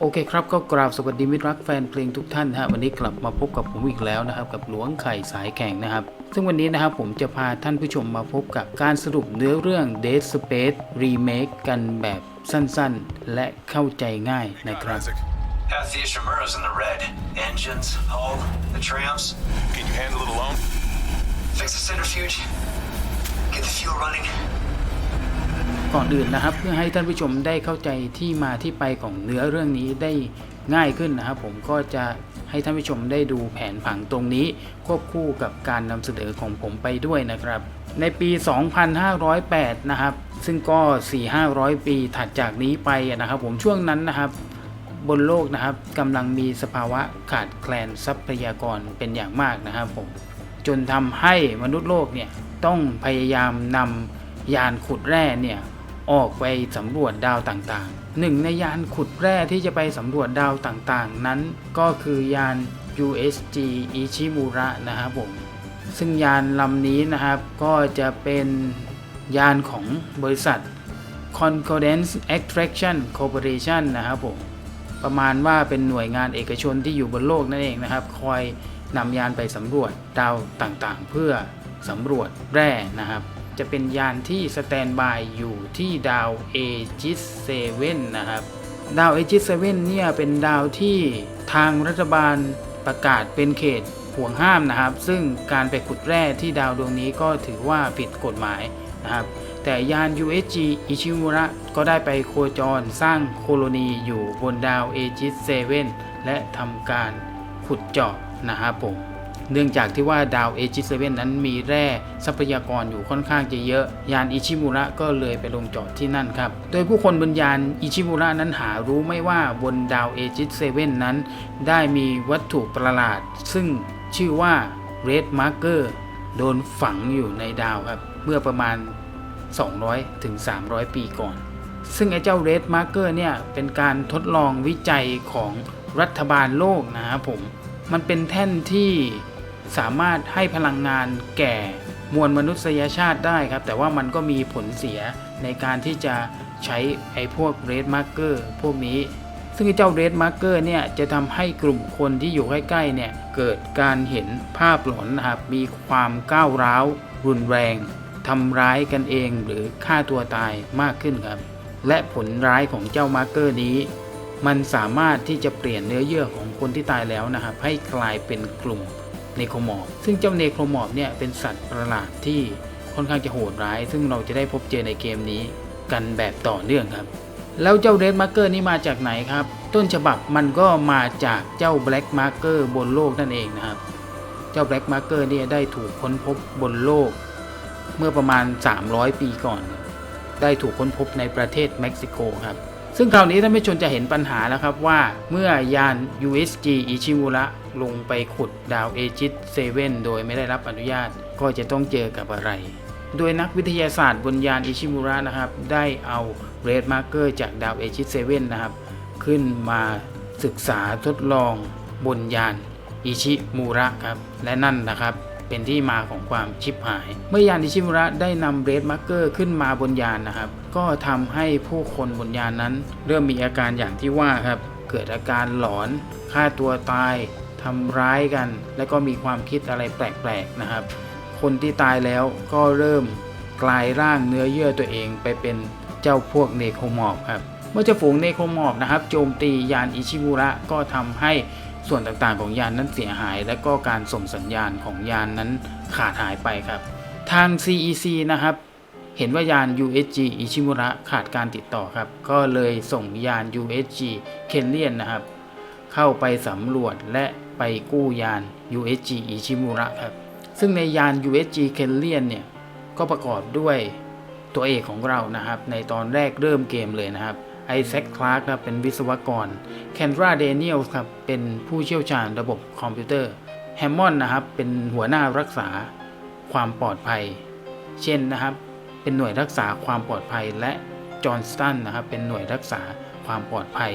โอเคครับก็กราบสวัสดีมิตรรักแฟนเพลงทุกท่านนะฮะวันนี้กลับมาพบกับผมอีกแล้วนะครับกับหลวงไข่สายแข่งนะครับ ซึ่งวันนี้นะครับผมจะพาท่านผู้ชมมาพบกับการสรุปเนื้อเรื่อง Dead Space Remake กันแบบสั้นๆ และเข้าใจง่ายนะครับ Isaac, Half the Ishimura's in the red. Engines, hull, the trams. can you handle it alone? Fix the centrifuge. Get the fuel running. ก่อนอื่นนะครับ เพื่อให้ท่านผู้ชมได้เข้าใจที่มาที่ไปของเนื้อเรื่องนี้ได้ง่ายขึ้นนะครับ ผมก็จะให้ท่านผู้ชมได้ดูแผนผังตรงนี้ ควบคู่กับการนำเสนอของผมไปด้วยนะครับ ในปี 2508 นะครับ ซึ่งก็ 4-500 ปีถัดจากนี้ไปนะครับผมช่วงนั้นนะครับบนโลกนะครับกำลังมีสภาวะขาดแคลนทรัพยากรเป็นอย่างมากนะครับผมจนทำให้มนุษย์โลกเนี่ยต้องพยายามนำยานขุดแร่เนี่ย ออกไปสำรวจดาวต่างๆ หนึ่งในยานขุดแร่ที่จะไปสำรวจดาวต่างๆ นั้นก็คือยาน USG Ichimura นะครับผม ซึ่งยานลำนี้นะครับก็จะเป็นยานของบริษัท Concordance Extraction Corporation นะครับผม ประมาณว่าเป็นหน่วยงานเอกชนที่อยู่บนโลกนั่นเองนะครับ คอยนำยานไปสำรวจดาวต่างๆ เพื่อสำรวจแร่นะครับ จะเป็นยานที่สแตนบายอยู่ที่ดาวเอจิสเซเว่นนะครับ ดาวเอจิสเซเว่นเนี่ยเป็นดาวที่ทางรัฐบาลประกาศเป็นเขตห่วงห้ามนะครับ ซึ่งการไปขุดแร่ที่ดาวดวงนี้ก็ถือว่าผิดกฎหมายนะครับ แต่ยาน USG อิชิมุระก็ได้ไปโคจรสร้างโคโลนีอยู่บนดาวเอจิสเซเว่นและทำการขุดเจาะนะครับผม เนื่องจากที่ว่าดาวเอจิสเซเว่นนั้นมีแร่ทรัพยากรอยู่ค่อนข้างจะเยอะ ยานอิชิมุระก็เลยไปลงจอดที่นั่นครับ โดยผู้คนบนยานอิชิมุระนั้นหารู้ไม่ว่าบนดาวเอจิสเซเว่นนั้น ได้มีวัตถุประหลาด ซึ่งชื่อว่า Red Marker โดนฝังอยู่ในดาวครับ เมื่อประมาณ 200ถึง300 ปีก่อน ซึ่งไอ้เจ้า Red Marker เนี่ยเป็นการทดลองวิจัยของรัฐบาลโลกนะครับผม มันเป็นแท่นที่ สามารถให้พลังงานแก่มวลมนุษยชาติได้ครับ แต่ว่ามันก็มีผลเสียในการที่จะใช้ไอ้พวก Red Marker พวกนี้ ซึ่งไอ้าเจ้า Red Marker เนี่ยจะทำให้กลุ่มคนที่อยู่ใกล้ๆเนี่ยเกิดการเห็นภาพหลอนนะครับมีความก้าวร้าว รุนแรงทำร้ายกันเองหรือฆ่าตัวตายมากขึ้นครับ และผลร้ายของเจ้ามาร์เกอร์นี้ มันสามารถที่จะเปลี่ยนเนื้อเยื่อของคนที่ตายแล้วนะครับ ให้กลายเป็นกลุ่ม เนโครมอร์ฟซึ่งเจ้าเนโครมอร์ฟเนี่ยเป็นสัตว์ประหลาดที่ค่อนข้างจะโหดร้าย ซึ่งเราจะได้พบเจอในเกมนี้กันแบบต่อเนื่องครับ แล้วเจ้าเรดมาร์เกอร์นี่มาจากไหนครับ ต้นฉบับมันก็มาจากเจ้าแบล็กมาร์เกอร์บนโลกนั่นเองนะครับ เจ้าแบล็กมาร์เกอร์เนี่ยได้ถูกค้นพบบนโลก เมื่อประมาณ 300 ปีก่อน ได้ถูกค้นพบในประเทศเม็กซิโกครับซึ่งคราวนี้ท่านผู้ชมจะเห็นปัญหาแล้วครับว่าเมื่อยาน USG อิชิมุระ ลงไปขุดดาวเอจิสเซเว่นโดยไม่ได้รับอนุญาต ก็จะต้องเจอกับอะไร โดยนักวิทยาศาสตร์บนยานอิชิมุระนะครับ ได้เอาเรดมาร์เกอร์จากดาวเอจิสเซเว่นนะครับ ขึ้นมาศึกษาทดลองบนยานอิชิมุระครับ และนั่นนะครับเป็นที่มาของความชิบหาย เมื่อยานอิชิมุระได้นำเรดมาร์เกอร์ขึ้นมาบนยานนะครับ ก็ทำให้ผู้คนบนยานนั้น เริ่มมีอาการอย่างที่ว่าครับ เกิดอาการหลอนฆ่าตัวตาย ทำร้ายกัน และก็มีความคิดอะไรแปลกๆนะครับ คนที่ตายแล้วก็เริ่มกลายร่างเนื้อเยื่อตัวเองไปเป็นเจ้าพวกเนโครมอร์ฟครับเมื่อจ้าฝูงเนโครมอร์ฟนะครับโจมตียานอิชิมุระก็ทำให้ส่วนต่างๆของยานนั้นเสียหาย และก็การส่งสัญญาณของยานนั้นขาดหายไปครับ ทาง CEC นะครับ เห็นว่ายาน USG อิชิมุระขาดการติดต่อครับ ก็เลยส่งยาน USG เคนเลียนนะครับ เข้าไปสำรวจและ ไปกู้ยาน USG อิชิมุระครับ ซึ่งในยาน USG เคนเลียนเนี่ย ก็ประกอบด้วยตัวเอกของเรานะครับ ในตอนแรกเริ่มเกมเลยนะครับไอแซคคลาร์กครับเป็นวิศวกรแคนดราเดเนียลครับเป็นผู้เชี่ยวชาญระบบคอมพิวเตอร์แฮมมอนนะครับเป็นหัวหน้ารักษาความปลอดภัย เช่นนะครับ เป็นหน่วยรักษาความปลอดภัยและจอห์นสตันนะครับเป็นหน่วยรักษาความปลอดภัย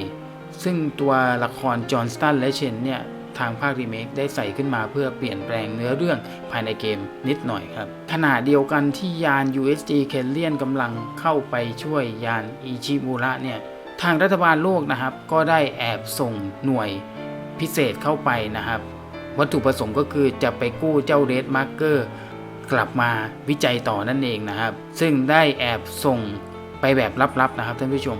ซึ่งตัวละครจอห์นสตันและเชนเนี่ย ทางภาครีเมคได้ใส่ขึ้นมาเพื่อเปลี่ยนแปลงเนื้อเรื่องภายในเกมนิดหน่อยครับขณะเดียวกันที่ยาน USG k e l l i a n กำลังเข้าไปช่วยยานอิชิมุระเนี่ยทางรัฐบาลโลกนะครับก็ได้แอบส่งหน่วยพิเศษเข้าไปนะครับ วัตถุประสงค์ก็คือจะไปกู้เจ้าเรดมาร์เกอร์กลับมาวิจัยต่อนั่นเองนะครับ ซึ่งได้แอบส่งไปแบบลับๆนะครับท่านผู้ชม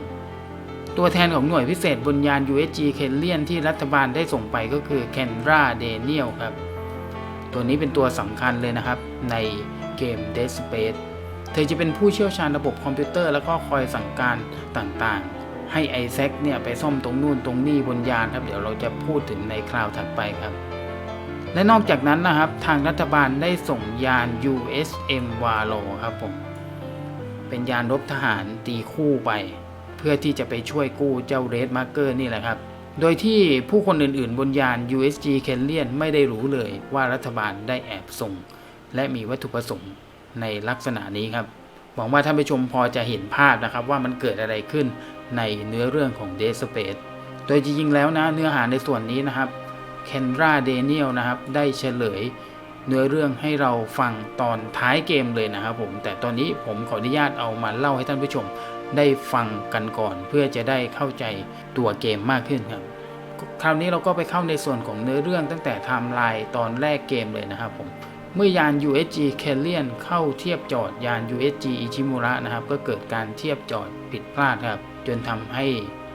ตัวแทนของหน่วยพิเศษบนยาน USG เคนเลียนที่รัฐบาลได้ส่งไปก็คือแคนราเดเนียลครับ ตัวนี้เป็นตัวสำคัญเลยนะครับในเกม Dead Space เธอจะเป็นผู้เชี่ยวชาญระบบคอมพิวเตอร์แล้วก็คอยสั่งการต่างๆ ให้ไอแซคเนี่ยไปซ่อมตรงนู่นตรงนี่บนยานครับ เดี๋ยวเราจะพูดถึงในคราวถัดไปครับ และนอกจากนั้นนะครับ ทางรัฐบาลได้ส่งยาน USM Valo ครับผม เป็นยานรบทหารตีคู่ไป พื่อที่จะไปช่วยกู้เจ้าเรดมาร์เกอร์นี่แหละครับ โดยที่ผู้คนอื่นๆ บนยาน USG k e n l i a n ไม่ได้รู้เลยว่ารัฐบาลได้แอบส่ง และมีวัตถุประสงค์ในลักษณะนี้ครับหวังว่าท่านผู้ชมพอจะเห็นภาพนะครับว่ามันเกิดอะไรขึ้นในเนื้อเรื่องของ Dead Space โดยจริงๆแล้วนะเนื้อหาในส่วนนี้นะครับเคนราเดเนียลนะครับได้เฉลยเนื้อเรื่องให้เราฟังตอนท้ายเกมเลยนะครับผม แต่ตอนนี้ผมขออนุญาตเอามาเล่าให้ท่านผู้ชม ได้ฟังกันก่อน เพื่อจะได้เข้าใจตัวเกมมากขึ้นครับคราวนี้เราก็ไปเข้าในส่วนของเนื้อเรื่องตั้งแต่ไทม์ไลน์ตอนแรกเกมเลยนะครับผมเมื่อยาน USG k e l l i a n เข้าเทียบจอดยาน USG Ichimura นะครับก็เกิดการเทียบจอดผิดพลาดครับ จนทำให้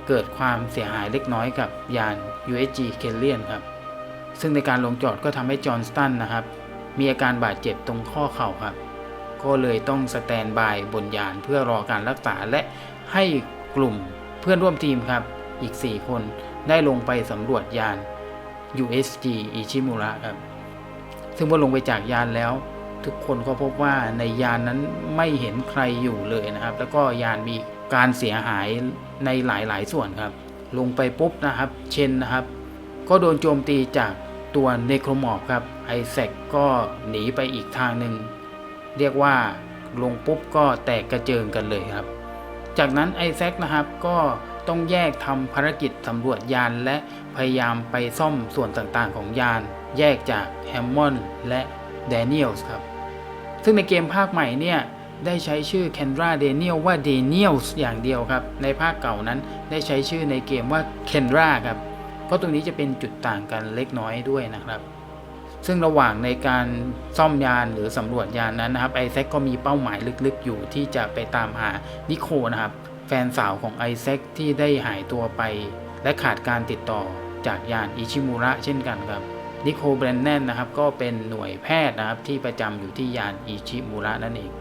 เกิดความเสียหายเล็กน้อยกับยาน USG k e l l i a n ครับ ซึ่งในการลงจอดก็ทำให้จอห์นสตันนะครับ มีอาการบาดเจ็บตรงข้อเข่าครับ ก็เลยต้องสแตนบายบนยานเพื่อรอการรักษาและให้กลุ่มเพื่อนร่วมทีมครับ อีก 4 คนได้ลงไปสำรวจยาน USG Ichimura ครับ ซึ่งเมื่อลงไปจากยานแล้ว ทุกคนก็พบว่าในยานนั้นไม่เห็นใครอยู่เลยนะครับ แล้วก็ยานมีการเสียหายในหลายๆ ส่วนครับ ลงไปปุ๊บนะครับ เชนนะครับ ก็โดนโจมตีจากตัวเนโครมอร์ฟครับ ไอแซคก็หนีไปอีกทางหนึ่ง เรียกว่าลงปุ๊บก็แตกกระเจิงกันเลยครับ จากนั้นไอแซคนะครับก็ต้องแยกทำภารกิจสำรวจยานและพยายามไปซ่อมส่วนต่างๆของยาน แยกจากแฮมมอนด์และแดเนียลส์ครับ ซึ่งในเกมภาคใหม่เนี่ยได้ใช้ชื่อแคนดราเดเนียลว่าเดเนียลส์อย่างเดียวครับ ในภาคเก่านั้นได้ใช้ชื่อในเกมว่าเคนราครับ เพราะตรงนี้จะเป็นจุดต่างกันเล็กน้อยด้วยนะครับ ซึ่งระหว่างในการซ่อมยานหรือสำรวจยานนั้นนะครับไอแซคก็มีเป้าหมายลึกๆ อยู่ที่จะไปตามหานิโคนะครับ แฟนสาวของไอแซคที่ได้หายตัวไป และขาดการติดต่อจากยานอิชิมุระเช่นกันครับนิโคแบรนแนนนะครับก็เป็นหน่วยแพทย์นะครับที่ประจำอยู่ที่ยานอิชิมุระนั่นเอง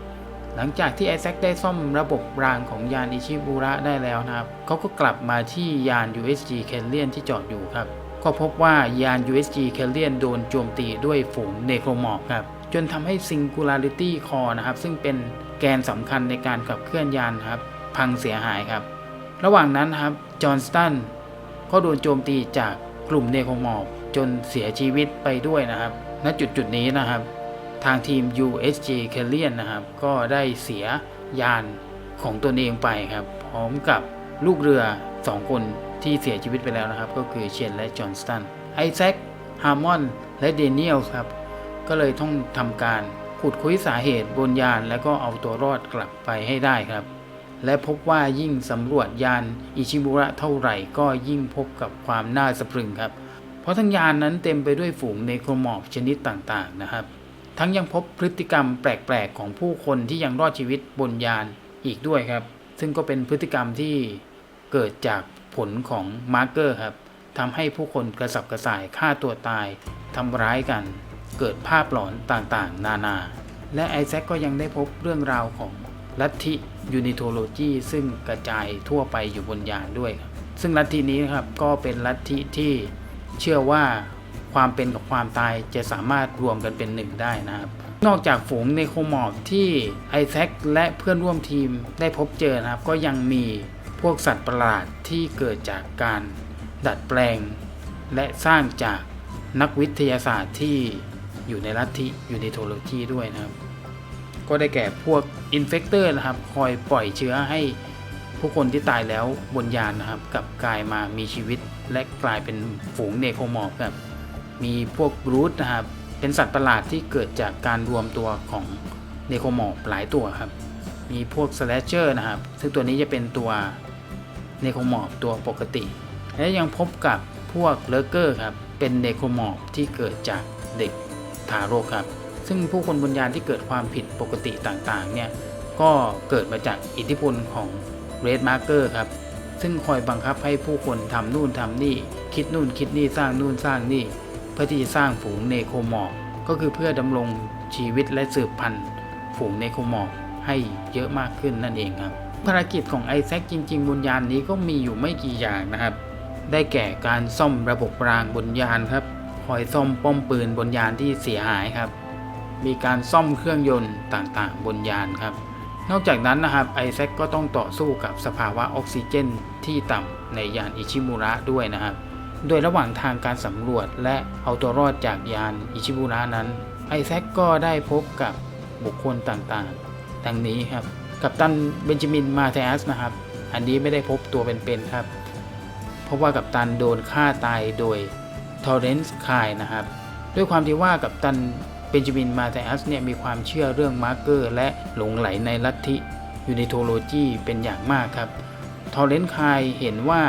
หลังจากที่ไอแซคได้ซ่อมระบบรางของยานอิชิมุระได้แล้วนะครับเขาก็กลับมาที่ยาน USG k e l l i a n ที่จอดอยู่ครับ ก็พบว่ายาน USG k e l l i a n โดนโจมตีด้วยฝูงเนโครมอร์ครับ จนทำให้ Singularity Core นะครับ ซึ่งเป็นแกนสำคัญในการขับเคลื่อนยานครับ พังเสียหายครับ ระหว่างนั้นครับ จอห์นสตันก็โดนโจมตีจากกลุ่มเนโครมอร์จนเสียชีวิตไปด้วยนะครับ ณ จุดจุดนี้นะครับ ทางทีม USG k e l l i a n นะครับ ก็ได้เสียยานของตนเองไปครับ พร้อมกับลูกเรือ 2 คน ที่เสียชีวิตไปแล้วนะครับ ก็คือเชนและจอห์นสตันไอแซคฮาร์มอนและเดเนียลครับ ก็เลยต้องทำการขุดคุยสาเหตุบนยานแล้วก็เอาตัวรอดกลับไปให้ได้ครับ และพบว่ายิ่งสำรวจยานอิชิมุระเท่าไหร่ก็ยิ่งพบกับความน่าสะพรึงครับ เพราะทั้งยานนั้นเต็มไปด้วยฝูงเนโครมอร์ฟชนิดต่างๆนะครับ ทั้งยังพบพฤติกรรมแปลกๆของผู้คนที่ยังรอดชีวิตบนยานอีกด้วยครับ ซึ่งก็เป็นพฤติกรรมที่เกิดจาก ผลของมาร์เกอร์ครับทำให้ผู้คนกระสับกระส่ายฆ่าตัวตายทำร้ายกัน เกิดภาพหลอนต่างๆ นานา และไอแซคก็ยังได้พบเรื่องราวของลัทธิยูนิโทโลจีซึ่งกระจายทั่วไปอยู่บนยานด้วยครับซึ่งลัทธินี้นะครับก็เป็นลัทธิที่เชื่อว่าความเป็นกับความตายจะสามารถรวมกันเป็นหนึ่งได้นะครับ นอกจากฝูงเนโคมอร์ที่ไอแซคและเพื่อนร่วมทีมได้พบเจอนะครับ ก็ยังมี พวกสัตว์ประหลาดที่เกิดจากการดัดแปลง และสร้างจากนักวิทยาศาสตร์ที่อยู่ในลัทธิยูนิโทโลจีด้วยนะครับ ก็ได้แก่พวกอินเฟกเตอร์นะครับ คอยปล่อยเชื้อให้ผู้คนที่ตายแล้วบนยานนะครับกลับกลายมามีชีวิต และกลายเป็นฝูงเนโครมอร์ฟครับมีพวกบรูทนะครับ เป็นสัตว์ประหลาดที่เกิดจากการรวมตัวของเนโครมอร์ฟหลายตัวครับ มีพวกสแลชเชอร์นะครับ ซึ่งตัวนี้จะเป็นตัว เนโครมอร์ฟตัวปกติ และยังพบกับพวกเลอร์เกอร์ครับเป็นเนโครมอร์ฟที่เกิดจากเด็กทารกครับ ซึ่งผู้คนบนยานที่เกิดความผิดปกติต่างๆเนี่ยก็เกิดมาจากอิทธิพลของเรดมาร์เกอร์ครับซึ่งคอยบังคับให้ผู้คนทำนู่นทำนี่ คิดนู่นคิดนี่สร้างนู่นสร้างนี่ เพื่อที่จะสร้างฝูงเนโครมอร์ก็คือเพื่อดำรงชีวิตและสืบพันธุ์ ฝูงเนโครมอร์ให้เยอะมากขึ้นนั่นเองครับ ภารกิจของไอแซคจริง ๆ บนยานนี้ก็มีอยู่ไม่กี่อย่างนะครับ ได้แก่การซ่อมระบบรางบนยานครับคอยซ่อมป้อมปืนบนยานที่เสียหายครับ มีการซ่อมเครื่องยนต์ต่างๆ บนยานครับ นอกจากนั้นนะครับไอแซคก็ต้องต่อสู้กับสภาวะออกซิเจนที่ต่ำในยานอิชิมุระด้วยนะครับ โดยระหว่างทางการสำรวจและเอาตัวรอดจากยานอิชิมุระนั้นไอแซคก็ได้พบกับบุคคลต่างๆ ดังนี้ครับ กับตันเบนจามินมาเทอัสนะครับ อันนี้ไม่ได้พบตัวเป็นๆครับ เพราะว่ากับตันโดนฆ่าตายโดยทอร์เรนซ์คายนะครับ ด้วยความที่ว่ากับตันเบนจามินมาเทอัสเนี่ยมีความเชื่อเรื่องมาร์เกอร์ และหลงไหลในลัทธิยูนิโทโลจีเป็นอย่างมากครับทอร์เรนซ์คายเห็นว่า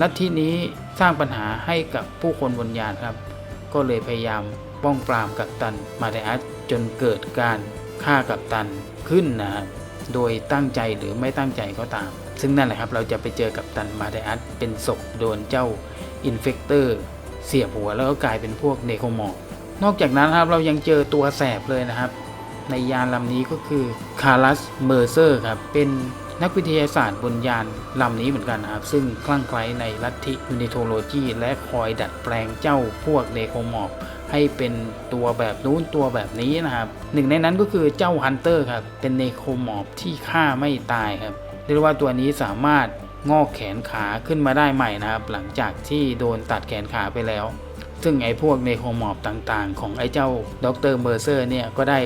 ลัทธินี้สร้างปัญหาให้กับผู้คนบนยานครับ ก็เลยพยายามป้องปรามกัปตันมาเทอัสจนเกิดการฆ่ากัปตันขึ้นนะครับ โดยตั้งใจหรือไม่ตั้งใจก็ตาม ซึ่งนั่นแหละครับเราจะไปเจอกับตันมาไดอัสเป็นศพโดนเจ้าอินเฟกเตอร์เสียบหัวแล้วก็กลายเป็นพวกเนโคมอร์นอกจากนั้นครับเรายังเจอตัวแสบเลยนะครับ ในยานลำนี้ก็คือคารัสเมอร์เซอร์ครับเป็น นักวิทยาศาสตร์บนยานลำนี้เหมือนกันนะครับ ซึ่งคลั่งไคล้ในลัทธิยูนิโทโลจีและคอยดัดแปลงเจ้าพวกเนโครมอร์ฟให้เป็นตัวแบบนู้นตัวแบบนี้นะครับ หนึ่งในนั้นก็คือเจ้าฮันเตอร์ครับเป็นเนโครมอร์ฟที่ฆ่าไม่ตายครับเรียกว่าตัวนี้สามารถงอกแขนขาขึ้นมาได้ใหม่นะครับ หลังจากที่โดนตัดแขนขาไปแล้ว ซึ่งไอ้พวกเนโครมอร์ฟต่างๆ ของไอ้เจ้าดรเมอร์เซอร์เนี่ยก็ได้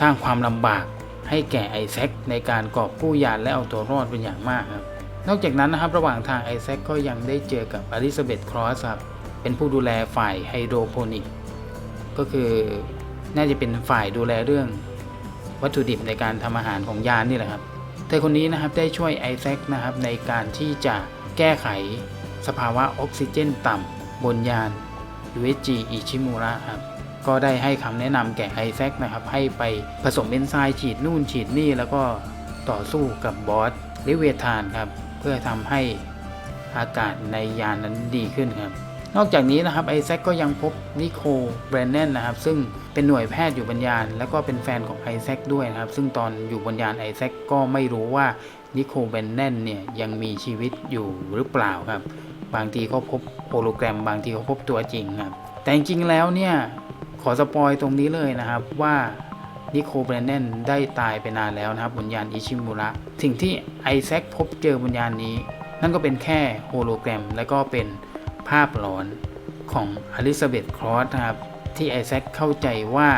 สร้างความลำบาก ให้แก่ไอแซคในการกอบกู้ยานและเอาตัวรอดเป็นอย่างมากครับ นอกจากนั้นนะครับระหว่างทางไอแซคก็ยังได้เจอกับอลิซาเบธครอสครับเป็นผู้ดูแลฝ่ายไฮโดรโปนิกก็คือน่าจะเป็นฝ่ายดูแลเรื่องวัตถุดิบในการทำอาหารของยานนี่แหละครับเธอคนนี้นะครับได้ช่วยไอแซคนะครับในการที่จะแก้ไขสภาวะออกซิเจนต่ำบนยาน USG อิชิมุระครับ ก็ได้ให้คำแนะนำแก่ไอแซคนะครับให้ไปผสมเอนไซม์ฉีดนู่นฉีดนี่ แล้วก็ต่อสู้กับบอสลิเวทานครับ เพื่อทำให้อากาศในยานนั้นดีขึ้นครับ นอกจากนี้นะครับไอแซคก็ยังพบนิโคแบรนเนนนะครับ ซึ่งเป็นหน่วยแพทย์อยู่บนยาน แล้วก็เป็นแฟนของไอแซคด้วยนะครับ ซึ่งตอนอยู่บนยานไอแซคก็ไม่รู้ว่านิโคแบรนเนนเนี่ยยังมีชีวิตอยู่หรือเปล่าครับ บางทีก็พบโฮโลแกรม บางทีก็พบตัวจริงครับแต่จริงแล้วเนี่ย ขอสปอยตรงนี้เลยนะครับว่านิโคแบรนเนนได้ตายไปนานแล้วนะครับบนยานอิชิมุระสิ่งที่ไอแซคพบเจอบนยานนี้ นั่นก็เป็นแค่โฮโลแกรม และก็เป็นภาพหลอนของอลิซาเบธครอสนะครับ ที่ไอแซคเข้าใจว่า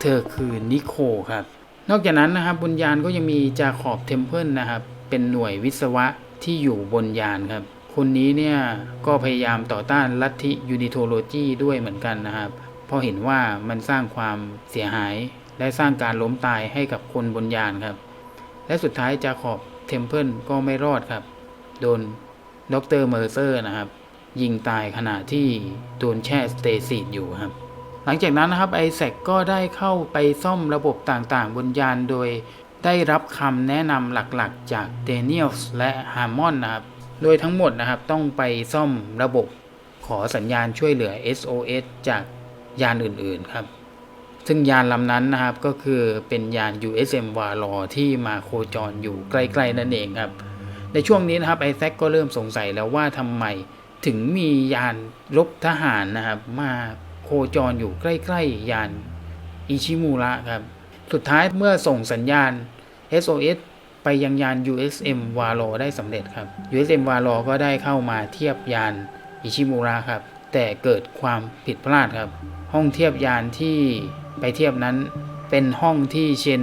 เธอคือนิโคครับ นอกจากนั้นนะครับบนยานก็ยังมีจาขอบเทมเพิลนะครับ เป็นหน่วยวิศวะที่อยู่บนยานครับ คนนี้เนี่ยก็พยายามต่อต้านลัทธิยูนิโทโลจีด้วยเหมือนกันนะครับ เพราะเห็นว่ามันสร้างความเสียหาย และสร้างการล้มตายให้กับคนบนยานครับ และสุดท้ายจาขอบเทมเพิลก็ไม่รอดครับ โดนด็อกเตอร์เมอร์เซอร์นะครับ ยิงตายขณะที่โดนแช่สเตซีดอยู่ครับ หลังจากนั้นนะครับไอแซคก็ได้เข้าไปซ่อมระบบต่างๆ บนยานโดยได้รับคำแนะนำหลักๆ จากเดนิเอลส์และฮาร์มอนนะครับ โดยทั้งหมดนะครับต้องไปซ่อมระบบขอสัญญาณช่วยเหลือ SOS จาก ยานอื่นๆครับ ซึ่งยานลำนั้นนะครับก็คือเป็นยาน USM w a l o ที่มาโคจรอยู่ใกล้ๆนั่นเองครับ ในช่วงนี้นะครับไอแซคก็เริ่มสงสัยแล้วว่าทำไมถึงมียานรบทหารนะครับ มาโคจรอยู่ใกล้ๆยานอิชิมุระครับ สุดท้ายเมื่อส่งสัญญาณ SOS ไปยังยาน USM w a l o ได้สำเร็จครับ USM w a l o ก็ได้เข้ามาเทียบยานอิชิมุระครับ แต่เกิดความผิดพลาดครับ ห้องเทียบยานที่ไปเทียบนั้น เป็นห้องที่เชน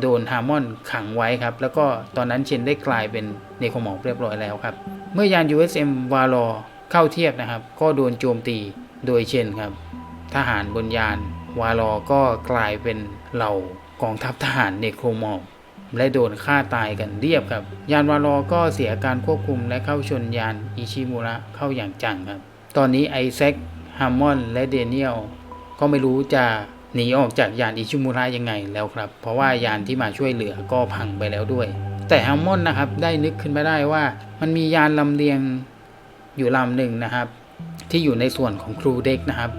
โดนฮาร์มอนขังไว้ครับ แล้วก็ตอนนั้นเชนได้กลายเป็นเนโครมอร์ฟเรียบร้อยแล้วครับ เมื่อยาน USM v a l o เข้าเทียบนะครับ ก็โดนโจมตีโดยเชนครับ ทหารบนยานวาลอก็กลายเป็นเหล่ากองทัพทหารเนโครมอร์ฟและโดนฆ่าตายกันเรียบครับ ยานวาลอก็เสียการควบคุมและเข้าชนยานอิชิมุระเข้าอย่างจังครับ ตอนนี้ไอแซคฮามมอนและเดเนียลก็ไม่รู้จะหนีออกจากยานอิชิมุระยังไงแล้วครับ เพราะว่ายานที่มาช่วยเหลือก็พังไปแล้วด้วย แต่ฮามมอนนะครับได้นึกขึ้นมาได้ว่ามันมียานลำเลียงอยู่ลำหนึ่งนะครับ ที่อยู่ในส่วนของครูเด็กนะครับ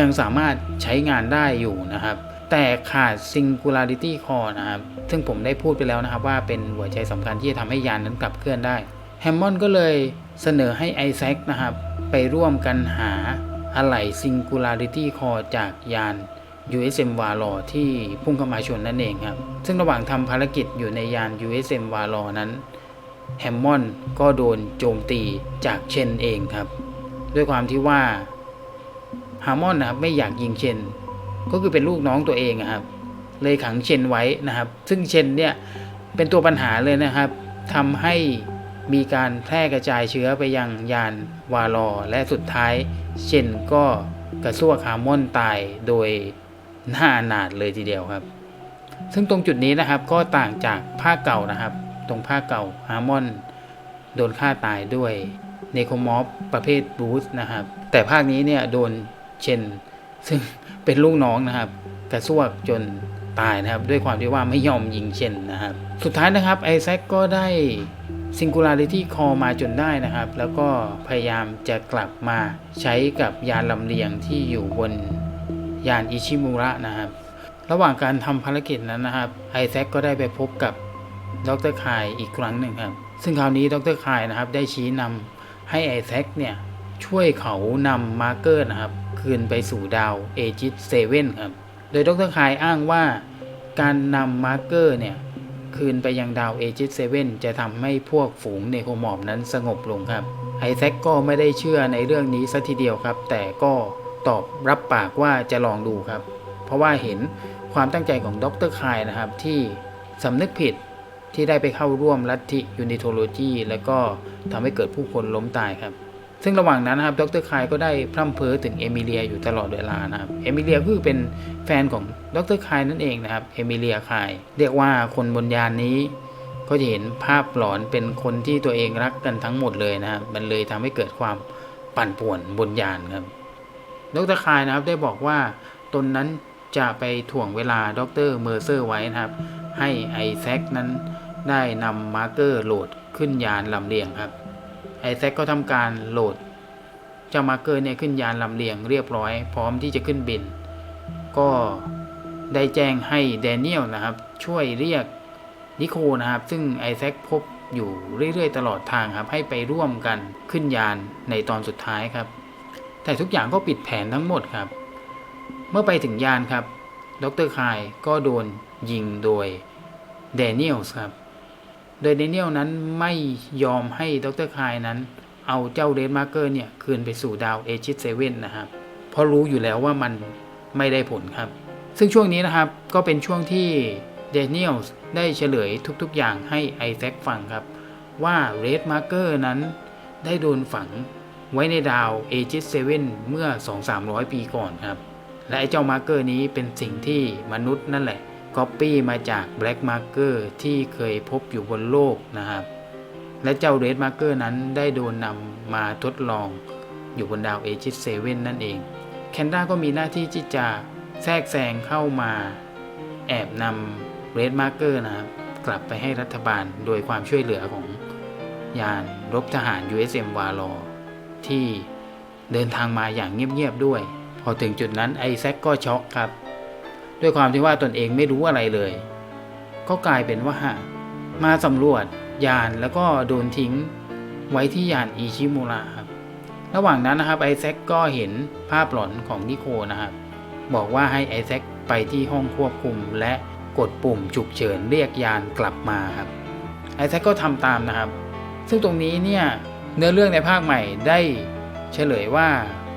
ยังสามารถใช้งานได้อยู่นะครับ แต่ขาด singularity core นะครับ ซึ่งผมได้พูดไปแล้วนะครับว่าเป็นหัวใจสำคัญที่จะทำให้ยานนั้นกลับเคลื่อนได้แฮมมอนด์ก็เลยเสนอให้ไอแซคนะครับ ไปร่วมกันหาอะไหล่ singularity core จากยาน USM v a l o r ที่พุ่งเข้ามาชนนั่นเองครับ ซึ่งระหว่างทำภารกิจอยู่ในยาน USM v a l o r นั้นแฮมมอนก็โดนโจมตีจากเชนเองครับ ด้วยความที่ว่าฮาร์มอนนะครับไม่อยากยิงเชน ก็คือเป็นลูกน้องตัวเองครับ เลยขังเชนไว้นะครับ ซึ่งเชนเนี่ยเป็นตัวปัญหาเลยนะครับทำให้ มีการแพร่กระจายเชื้อไปยังยานวาลอและสุดท้าย เชนก็กระซวกฮาร์มอนตายโดยหน้าอนาถเลยทีเดียวครับ ซึ่งตรงจุดนี้นะครับก็ต่างจากภาคเก่านะครับ ตรงภาคเก่าฮาร์มอนโดนฆ่าตายด้วยเนโครมอฟประเภทบูสนะครับ แต่ภาคนี้เนี่ยโดนเชนซึ่งเป็นลูกน้องนะครับ กระซวกจนตายนะครับ ด้วยความที่ว่าไม่ยอมยิงเชนนะครับ สุดท้ายนะครับไอแซคก็ได้ Singularity Core มาจนได้นะครับ แล้วก็พยายามจะกลับมาใช้กับยานลำเลียงที่อยู่บนยานอิชิมุระนะครับ ระหว่างการทำภารกิจนั้นนะครับไอแซคก็ได้ไปพบกับดรคายอีกครั้งหนึ่งครับ ซึ่งคราวนี้ดรคายนะครับได้ชี้นำให้ไอแซคเนี่ยช่วยเขานำมาร์เกอร์นะครับ คืนไปสู่ดาวเอจิสเซเว่นครับ โดยดรคายอ้างว่าการนำมาร์เกอร์เนี่ย คืนไปยังดาวเอจิสเซเว่นจะทำให้พวกฝูงเนโครมอร์นั้นสงบลงครับ ไอแซคก็ไม่ได้เชื่อในเรื่องนี้สัทีเดียวครับ แต่ก็ตอบรับปากว่าจะลองดูครับ เพราะว่าเห็นความตั้งใจของดรคายนะครับ ที่สำนึกผิดที่ได้ไปเข้าร่วมลัทธิยูนิโทโลจีแล้วก็ทำให้เกิดผู้คนล้มตายครับ ซึ่งระหว่างนั้นนะครับดรคายก็ได้พร่ำเพ้อถึงเอมิเลียอยู่ตลอดเวลานะครับเอมิเลียก็คือเป็นแฟนของดรคายนั่นเองนะครับเอมิเลียคายเรียกว่าคนบนยานนี้ ก็จะเห็นภาพหลอนเป็นคนที่ตัวเองรักกันทั้งหมดเลยนะครับมันเลยทำให้เกิดความปั่นป่วนบนยานครับดรคายนะครับได้บอกว่าตนนั้นจะไปถ่วงเวลาดรเมอร์เซอร์ไว้นะครับ ให้ไอแซคนั้นได้นำมาร์เกอร์โหลดขึ้นยานลำเลียงครับ ไอแซคก็ทำการโหลดเจ้ามาร์เกอร์เนี่ยขึ้นยานลำเลียงเรียบร้อย พร้อมที่จะขึ้นบิน ก็ได้แจ้งให้แดเนียลนะครับ ช่วยเรียกนิโคนะครับ ซึ่งไอแซคพบอยู่เรื่อยๆ ตลอดทางครับ ให้ไปร่วมกันขึ้นยานในตอนสุดท้ายครับ แต่ทุกอย่างก็ปิดแผนทั้งหมดครับ เมื่อไปถึงยานครับ ดรคายก็โดนยิงโดยแดเนียลครับ โดยแดเนียลนั้นไม่ยอมให้ดรคายนั้นเอาเจ้าเรดมาร์เกอร์เนี่ยคืนไปสู่ดาวเอจิสเซเว่นนะครับเพราะรู้อยู่แล้วว่ามันไม่ได้ผลครับ ซึ่งช่วงนี้นะครับก็เป็นช่วงที่เดเนียลได้เฉลยทุกๆอย่างให้ไอแซคฟังครับ ว่าเรดมาร์เกอร์นั้นได้โดนฝังไว้ในดาวเอจิสเซเว่นเมื่อ 2-300 ปีก่อนครับ และไอ้เจ้ามาร์เกอร์นี้เป็นสิ่งที่มนุษย์นั่นแหละ ก๊อปปี้มาจากแบล็กมาร์เกอร์ที่เคยพบอยู่บนโลกนะครับ และเจ้าเรดมาร์เกอร์นั้นได้โดนนำมาทดลองอยู่บนดาวเอจิสเซเว่นนั่นเองแคนด้าก็มีหน้าที่ที่จะแทรกแซงเข้ามาแอบนำเรดมาร์เกอร์นะครับกลับไปให้รัฐบาลโดยความช่วยเหลือของยานรบทหาร USM วาลอที่เดินทางมาอย่างเงียบๆด้วย พอถึงจุดนั้นไอแซคก็ช็อกครับ ด้วยความที่ว่าตนเองไม่รู้อะไรเลย ก็กลายเป็นว่า มาสำรวจยานแล้วก็โดนทิ้งไว้ที่ยานอิชิมุระครับ ระหว่างนั้นนะครับไอแซคก็เห็นภาพหลอนของนิโคนะครับ บอกว่าให้ไอแซคไปที่ห้องควบคุมและกดปุ่มฉุกเฉินเรียกยานกลับมาครับไอแซคก็ทำตามนะครับ ซึ่งตรงนี้เนี่ยเนื้อเรื่องในภาคใหม่ได้เฉลยว่า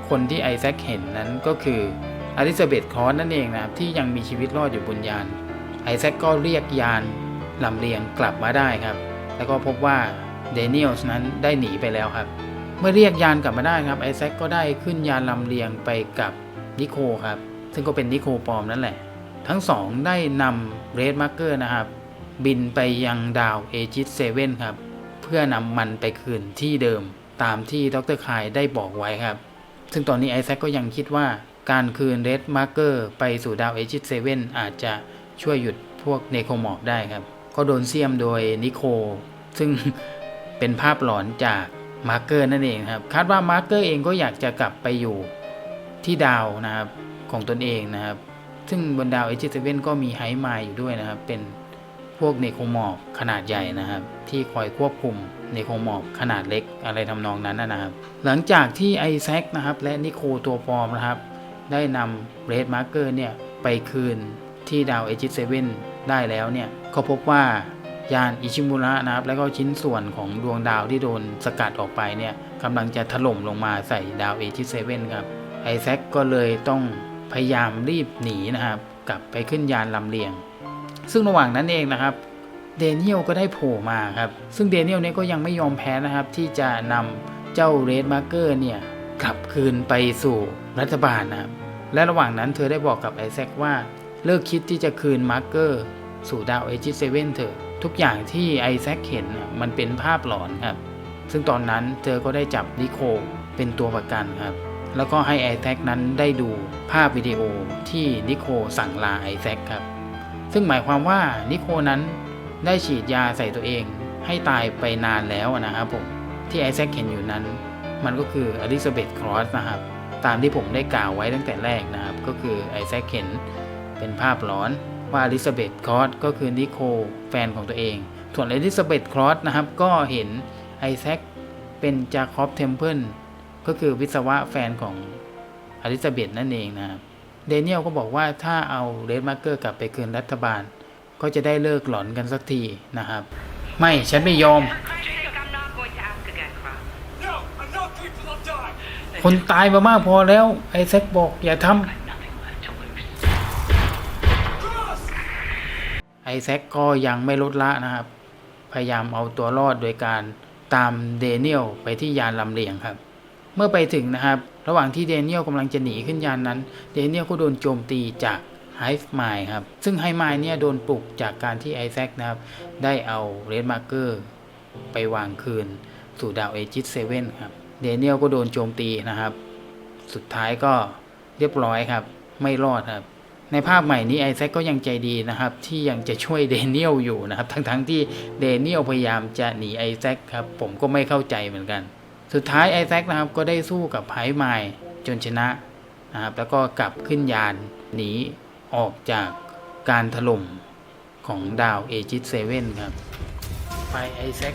คนที่ไอแซคเห็นนั้นก็คือ อลิซาเบธคอร์สนั่นเองนะครับที่ยังมีชีวิตรอดอยู่บนยาน ไอแซคก็เรียกยานลำเลียงกลับมาได้ครับ แล้วก็พบว่าเดเนียลส์นั้นได้หนีไปแล้วครับ เมื่อเรียกยานกลับมาได้ครับไอแซคก็ได้ขึ้นยานลำเลียงไปกับนิโคครับ ซึ่งก็เป็นนิโคปอมนั่นแหละ ทั้งสองได้นำเรดมาร์เกอร์นะครับ บินไปยังดาวเอจิสเซเว่นครับ เพื่อนำมันไปคืนที่เดิมตามที่ดรคายได้บอกไว้ครับ ซึ่งตอนนี้ไอแซคก็ยังคิดว่า การคืนเรดมาร์เกอร์ไปสู่ดาวเอจิสเซเว่นอาจจะช่วยหยุดพวกเนโครมอร์ฟได้ครับ ก็โดนเสียมโดยนิโค ซึ่งเป็นภาพหลอนจากมาร์เกอร์นั่นเองครับ คาดว่ามาร์เกอร์เองก็อยากจะกลับไปอยู่ที่ดาวนะครับของตนเองนะครับ ซึ่งบนดาวเอจิเซเว่นก็มีไฮมล์อยู่ด้วยนะครับ เป็นพวกเนโครมอร์ฟขนาดใหญ่นะครับ ที่คอยควบคุมเนโครมอร์ฟขนาดเล็กอะไรทำนองนั้นนะครับ หลังจากที่ไอแซคนะครับและนิโคตัวปลอมนะครับ ได้นำเรดมาร์เกอร์เนี่ยไปคืนที่ดาวเอจิสเซเว่นได้แล้วเนี่ยก็พบว่ายานอิชิมุระนะครับแล้วก็ชิ้นส่วนของดวงดาวที่โดนสกัดออกไปเนี่ยกำลังจะถล่มลงมาใส่ดาวเอจิสเซเว่นครับไอแซคก็เลยต้องพยายามรีบหนีนะครับ กลับไปขึ้นยานลำเลียง ซึ่งระหว่างนั้นเองนะครับเดนิเอลก็ได้โผล่มาครับ ซึ่งเดนิเอลเนี่ยก็ยังไม่ยอมแพ้นะครับ ที่จะนำเจ้าเรดมาร์เกอร์เนี่ยกลับคืนไปสู่รัฐบาลนะครับ และระหว่างนั้นเธอได้บอกกับไอแซคว่า เลิกคิดที่จะคืนมาร์เกอร์ สู่ดาวเอจิเซเว่นเถอะทุกอย่างที่ไอแซคเห็นมันเป็นภาพหลอนครับ ซึ่งตอนนั้นเธอก็ได้จับนิโคเป็นตัวประกันครับ แล้วก็ให้ไอแซคนั้นได้ดูภาพวิดีโอที่นิโคสั่งลาไอแซคครับ ซึ่งหมายความว่านิโคนั้นได้ฉีดยาใส่ตัวเองให้ตายไปนานแล้วนะครับผมที่ไอแซคเห็นอยู่นั้น มันก็คืออลิซาเบธครอสนะครับ ตามที่ผมได้กล่าวไว้ตั้งแต่แรกนะครับ ก็คือไอแซคเห็นเป็นภาพหลอนว่าอลิซาเบธครอสก็คือนิโคแฟนของตัวเอง ส่วนอลิซาเบธครอสนะครับ ก็เห็นไอแซคเป็นจาคอบเทมเพิลก็คือวิศวะแฟนของอลิซาเบธนั่นเองนะครับเดนิเอลก็บอกว่าถ้าเอาเรดมาร์เกอร์กลับไปคืนรัฐบาล ก็จะได้เลิกหลอนกันสักทีนะครับ ไม่ฉันไม่ยอม คนตายมามากพอแล้ว ไอแซคบอกอย่าทำไอแซคก็ยังไม่ลดละนะครับ พยายามเอาตัวรอดโดยการตามเดเนียลไปที่ยานลำเลียงครับ เมื่อไปถึงนะครับ ระหว่างที่เดเนียลกำลังจะหนีขึ้นยานนั้น เดเนียลก็โดนโจมตีจากไฮฟ์ไมล์ครับ ซึ่งไฮไมล์เนี่ยโดนปลุกจากการที่ไอแซคนะครับ ได้เอาเรดมาร์เกอร์ไปวางคืน สู่ดาวเอจิสเซเว่นครับ เดเนียลก็โดนโจมตีนะครับ สุดท้ายก็เรียบร้อยครับ ไม่รอดครับ ในภาคใหม่นี้ไอแซคก็ยังใจดีนะครับ ที่ยังจะช่วยเดเนียลอยู่นะครับ ทั้งๆที่เดเนียลพยายามจะหนีไอแซคครับ ผมก็ไม่เข้าใจเหมือนกัน สุดท้ายไอแซคนะครับก็ได้สู้กับไฮไมล์จนชนะนะครับแล้วก็กลับขึ้นยานหนีออกจากการถล่มของดาวเอจิสเซเว่นครับ ไปไอแซค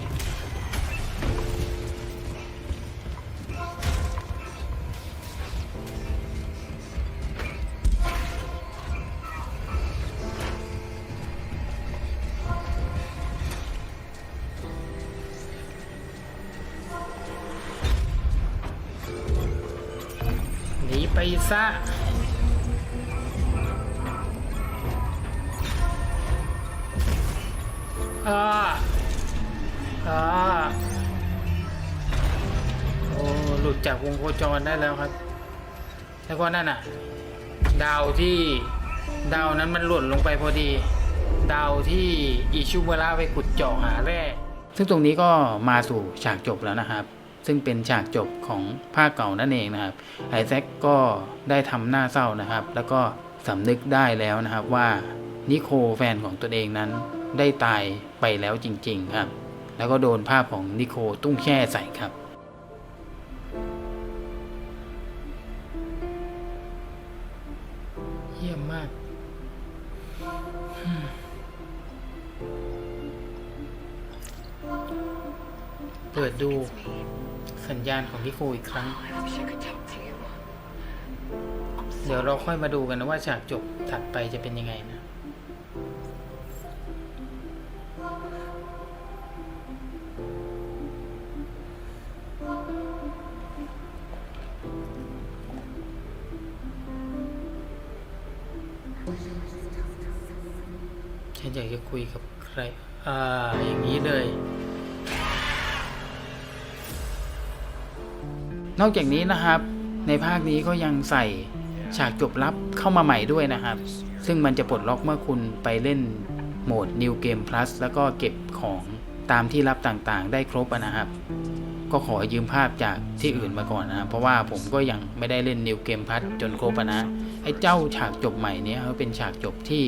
หนีไปซะอ่าอ่าโอ้หลุดจากวงโคจรได้แล้วครับ แล้วก็นั่นน่ะ ดาวที่ดาวนั้นมันหล่นลงไปพอดี ดาวที่อิชูเมระไปขุดเจาะหาแร่ซึ่งตรงนี้ก็มาสู่ฉากจบแล้วนะครับ ซึ่งเป็นฉากจบของภาคเก่านั่นเองนะครับไอแซคก็ได้ทำหน้าเศร้านะครับ แล้วก็สำนึกได้แล้วนะครับว่านิโคแฟนของตนเองนั้นได้ตายไปแล้วจริง ๆ ครับ แล้วก็โดนภาพของนิโคตุ้งแช่ใส่ครับเยี่ยมมาก เปิดดู สัญญาณของนิโคอีกครั้ง I wish I could talk to you. เดี๋ยวเราค่อยมาดูกันนะว่าฉากจบถัดไปจะเป็นยังไงนะ อกจากนี้นะครับ ในภาคนี้ก็ยังใส่ฉากจบลับเข้ามาใหม่ด้วยนะครับ ซึ่งมันจะปลดล็อกเมื่อคุณไปเล่นโหมด New Game Plus แล้วก็เก็บของตามที่รับต่างๆ ได้ครบนะครับ ก็ขอยืมภาพจากที่อื่นมาก่อนนะครับเพราะว่าผมก็ยังไม่ได้เล่น New Game Plus จนครบนะไอ้เจ้าฉากจบใหม่นี้เขาเป็นฉากจบที่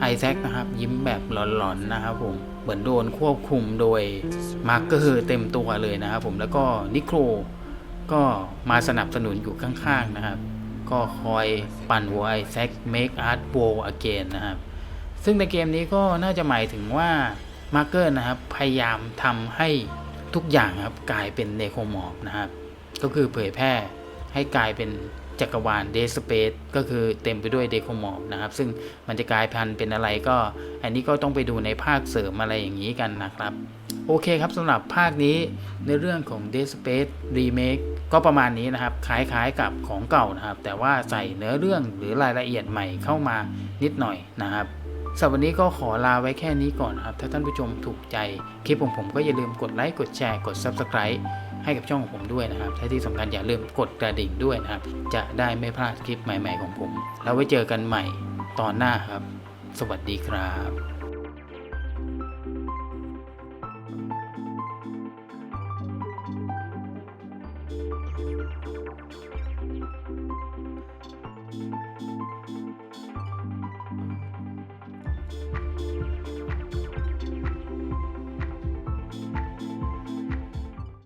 ไอแซคนะครับ ยิ้มแบบหลอนๆนะครับผมเหมือนโดนควบคุมโดยมาร์เกอร์เต็มตัวเลยนะครับผมแล้วก็นิโคร ก็มาสนับสนุนอยู่ข้างๆนะครับ ก็คอยปั่นหัวไอแซค make art war again นะครับ ซึ่งในเกมนี้ก็น่าจะหมายถึงว่ามาร์เกอร์นะครับ พยายามทำให้ทุกอย่างครับกลายเป็นเนโครมอร์ฟนะครับ ก็คือเผยแพร่ให้กลายเป็นจักรวาลเดสเปซก็คือเต็มไปด้วยเดโครมอร์ฟนะครับ ซึ่งมันจะกลายพันธุ์เป็นอะไรก็ อันนี้ก็ต้องไปดูในภาคเสริมอะไรอย่างนี้กันนะครับ โอเคครับสำหรับภาคนี้ในเรื่องของ Dead Space Remake ก็ประมาณนี้นะครับคล้ายๆกับของเก่านะครับ แต่ว่าใส่เนื้อเรื่องหรือรายละเอียดใหม่เข้ามานิดหน่อยนะครับสำหรับวันนี้ก็ขอลาไว้แค่นี้ก่อนครับ ถ้าท่านผู้ชมถูกใจคลิปของผมก็อย่าลืมกดไลค์กดแชร์กด Subscribe ให้กับช่องของผมด้วยนะครับและที่สำคัญอย่าลืมกดกระดิ่งด้วยนะครับ จะได้ไม่พลาดคลิปใหม่ ๆของผม แล้วไว้เจอกันใหม่ตอนหน้าครับ สวัสดีครับ